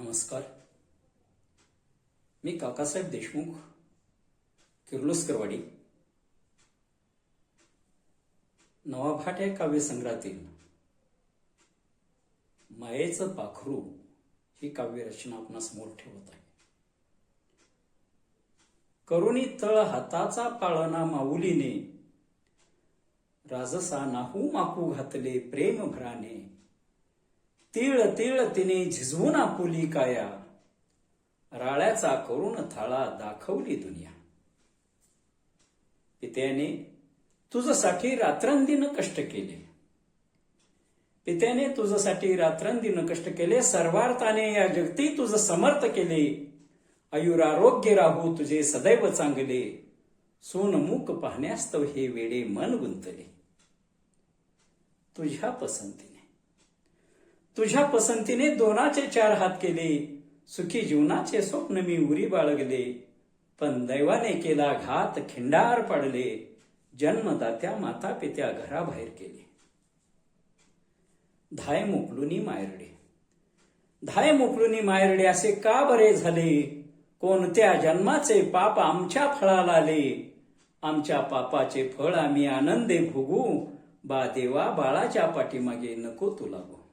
नमस्कार. मी काकासाहेब देशमुख किर्लोस्करवाडी. नवाभाट या काव्यसंग्रहातील मायेचं पाखरू ही काव्यरचना आपणास समोर ठेवत आहे. करुणी तळ हाताचा पाळणा माऊलीने राजसा नाहू माकू घातले प्रेम भराने तीळ तीळ तिने झिजवून आपुली काया. राळ्याचा करून थाळा दाखवली दुनिया. पित्याने तुझसाठी रात्रंदिन कष्ट केले. पित्याने तुझसाठी रात्रंदिन कष्ट केले. सर्वार्थाने या जगती तुझं समर्थ केले. आयुरारोग्य राहू तुझे सदैव चांगले. सोनमुख पाहण्यास्तव हे वेडे मन गुंतले. तुझ्या पसंतीने. तुझ्या पसंतीने दोनाचे चार हात केले. सुखी जीवनाचे स्वप्न मी उरी बाळगले. पण दैवाने केला घात खिंडार पाडले. जन्मदात्या माता पित्या घराबाहेर केले. धाय मोकलुनी मायरडे. धाय मोकलुनी मायरडे असे का बरे झाले? कोणत्या जन्माचे पाप आमच्या फळाला आले? आमच्या पापाचे फळ आम्ही आनंदे भोगू. बा देवा बाळाच्या पाठीमागे नको तुला गो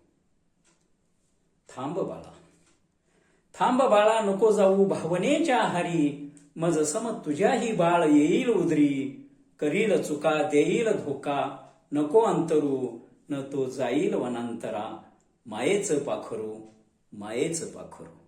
थांब बाळा थांब बाळा नको जाऊ भावनेच्या आहारी मज सम तुझ्याही बाळ येईल उदरी. करील चुका देईल धोका. नको अंतरू न तो जाईल वनांतरा. मायेचं पाखरू मायेचं पाखरू.